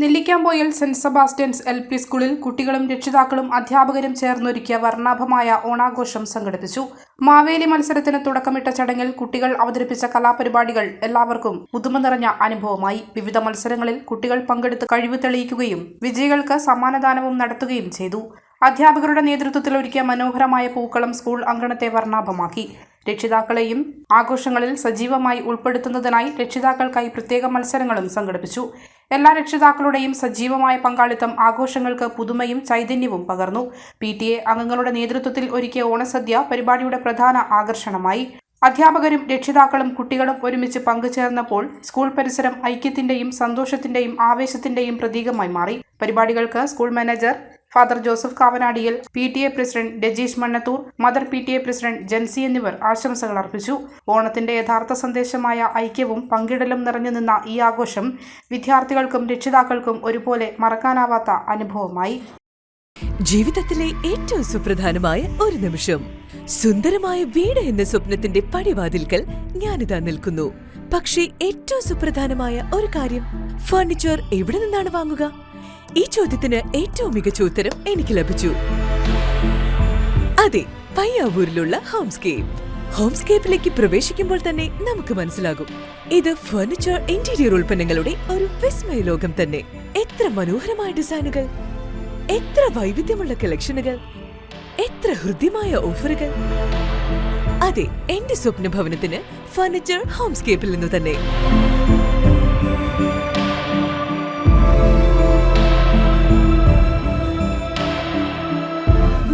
Nellikkampoyil Saint Sebastian's L P സ്കൂളിൽ കുട്ടികളും രക്ഷിതാക്കളും അധ്യാപകരും ചേർന്നൊരുക്കിയ വർണാഭമായ ഓണാഘോഷം സംഘടിപ്പിച്ചു. മാവേലി മത്സരത്തിന് തുടക്കമിട്ട ചടങ്ങിൽ കുട്ടികൾ അവതരിപ്പിച്ച കലാപരിപാടികൾ എല്ലാവർക്കും പുതുമ നിറഞ്ഞ അനുഭവമായി. വിവിധ മത്സരങ്ങളിൽ കുട്ടികൾ പങ്കെടുത്ത് കഴിവ് തെളിയിക്കുകയും വിജയികൾക്ക് സമ്മാനദാനവും നടത്തുകയും ചെയ്തു. അധ്യാപകരുടെ നേതൃത്വത്തിൽ ഒരുക്കിയ മനോഹരമായ പൂക്കളം സ്കൂൾ അങ്കണത്തെ വർണാഭമാക്കി. രക്ഷിതാക്കളെയും ആഘോഷങ്ങളിൽ സജീവമായി ഉൾപ്പെടുത്തുന്നതിനായി രക്ഷിതാക്കൾക്കായി പ്രത്യേക മത്സരങ്ങളും സംഘടിപ്പിച്ചു. എല്ലാ രക്ഷിതാക്കളുടെയും സജീവമായ പങ്കാളിത്തം ആഘോഷങ്ങൾക്ക് പുതുമയും ചൈതന്യവും പകർന്നു. പി ടി എ അംഗങ്ങളുടെ നേതൃത്വത്തിൽ ഒരുക്കിയ ഓണസദ്യ പരിപാടിയുടെ പ്രധാന ആകർഷണമായി. അധ്യാപകരും രക്ഷിതാക്കളും കുട്ടികളും ഒരുമിച്ച് പങ്കുചേർന്നപ്പോൾ സ്കൂൾ പരിസരം ഐക്യത്തിന്റെയും സന്തോഷത്തിന്റെയും ആവേശത്തിന്റെയും പ്രതീകമായി മാറി. പരിപാടികൾക്ക് school manager Father Joseph Kavanadiyil P T A president Rajeesh Mannathur mother P T A president Jancy എന്നിവർ ആശംസകൾ അർപ്പിച്ചു. ഓണത്തിന്റെ യഥാർത്ഥ സന്ദേശമായ ഐക്യവും പങ്കിടലും നിറഞ്ഞു നിന്ന ഈ ആഘോഷം വിദ്യാർത്ഥികൾക്കും രക്ഷിതാക്കൾക്കും ഒരുപോലെ മറക്കാനാവാത്ത അനുഭവമായി. ജീവിതത്തിലെ ഏറ്റവും സുപ്രധാനമായ ഒരു നിമിഷം. സുന്ദരമായ വീട് എന്ന സ്വപ്നത്തിന്റെ പടിവാതിൽക്കൽ ഞാനിതാ നിൽക്കുന്നു. പക്ഷേ ഏറ്റവും സുപ്രധാനമായ ഒരു കാര്യം ഫർണിച്ചർ എവിടെ നിന്നാണ് വാങ്ങുക? ഈ ചോദ്യത്തിന് ഏറ്റവും മികച്ച ഉത്തരം എനിക്ക് ലഭിച്ചു. അതെ പയ്യാവൂരിലുള്ള ഹോംസ്കേപ്പ്. ഹോംസ്കേപ്പിലേക്ക് പ്രവേശിക്കുമ്പോൾ തന്നെ നമുക്ക് മനസ്സിലാകും. ഇത് ഫർണിച്ചർ ഇന്റീരിയർ ഉൽപ്പന്നങ്ങളുടെ ഒരു വിസ്മയ ലോകം തന്നെ. എത്ര മനോഹരമായ ഡിസൈനുകൾ. എത്ര വൈവിധ്യമുള്ള കളക്ഷനുകൾ. എത്ര ഹൃദ്യമായ ഓഫറുകൾ. അതെ എന്റെ സ്വപ്ന ഭവനത്തിന് ഫർണിച്ചർ ഹോംസ്കേപ്പിൽ നിന്ന് തന്നെ.